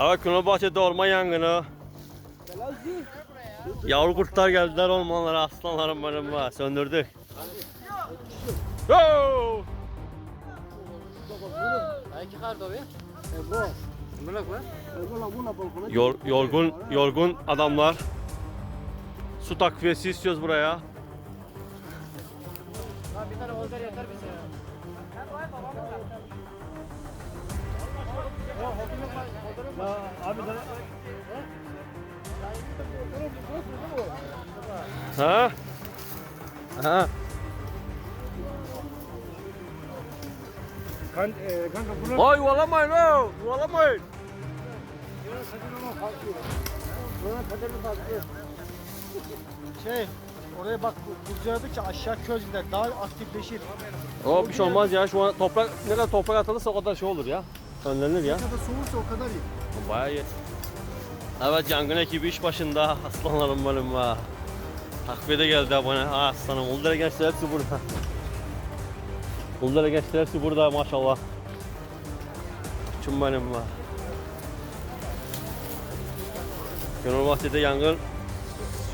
Evet Gölbahçe'de orman yangını. Yavru kurtlar geldiler ormanlara aslanlarım benim var. Söndürdük. Yo! Yor, yorgun yorgun adamlar. Su takviyesi istiyoruz buraya. Bir tane yeter bize. Ha? Ha? Kan, e, kanka bunu Vay yuvalamayın o. Yuvalamayın. şey oraya bak kurcaladıkça aşağı köz gider daha aktifleşir. O bir şey olmaz ya. Şu an toprak ne kadar toprak atılırsa o kadar şey olur ya. Önlenir ya. Ne kadar soğursa o kadar iyi. Bayağı iyi. Evet yangın ekibi iş başında. Aslanlarım benim ha. Takviye geldi abone. Ha aslanım. Uldere gençler hepsi burada. Uldere gençler hepsi burada maşallah. Küçüm benim ha. Gönülbahçe'de yangın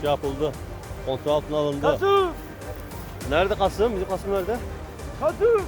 şey yapıldı. Kontrol altına alındı. Kasım! Nerede Kasım? Bizim Kasım nerede? Kasım!